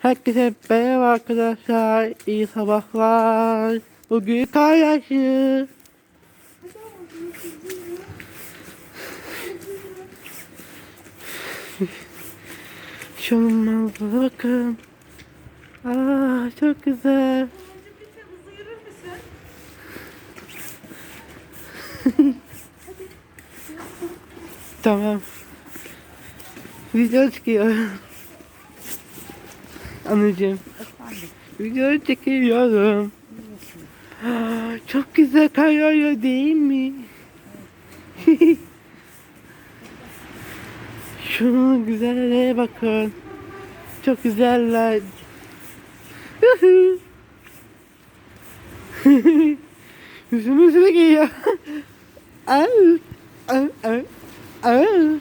Herkese merhaba arkadaşlar. İyi sabahlar. Bugün kar yağışı. Şunun manzara bakın. Aa çok güzel. Tamam. Video çıkıyor. Anacığım. Video çekiyorum. Çok güzel kar yağıyor değil mi? Şunun güzelliğe bakın. Çok güzeller. Yüzüm yüzüme geliyor. Au, au, au, au.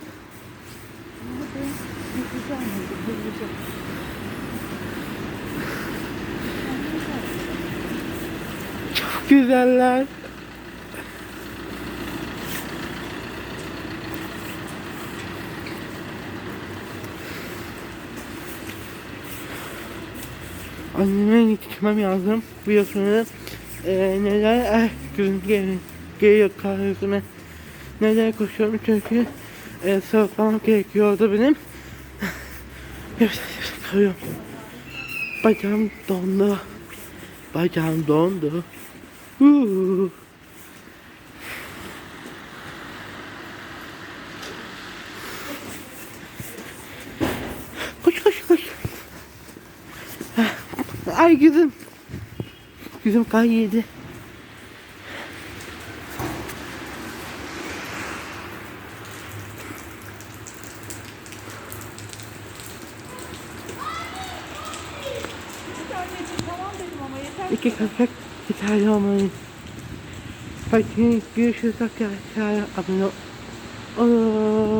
Güzeller. Anneme yetişmem lazım. Biliyorsunuz eee neler eh, gözüm geliyor, geliyor kahvesine. Neler koşuyorum çünkü eee sırtlamak gerekiyordu benim. Evet, kayıyorum. Bacağım dondu. Bacağım dondu. Huu. Koş koş koş. Ay gözüm. Gözüm kan yedi. İki köpek tane olmayı. Hadi görüşürüz arkadaşlar. Abone ol.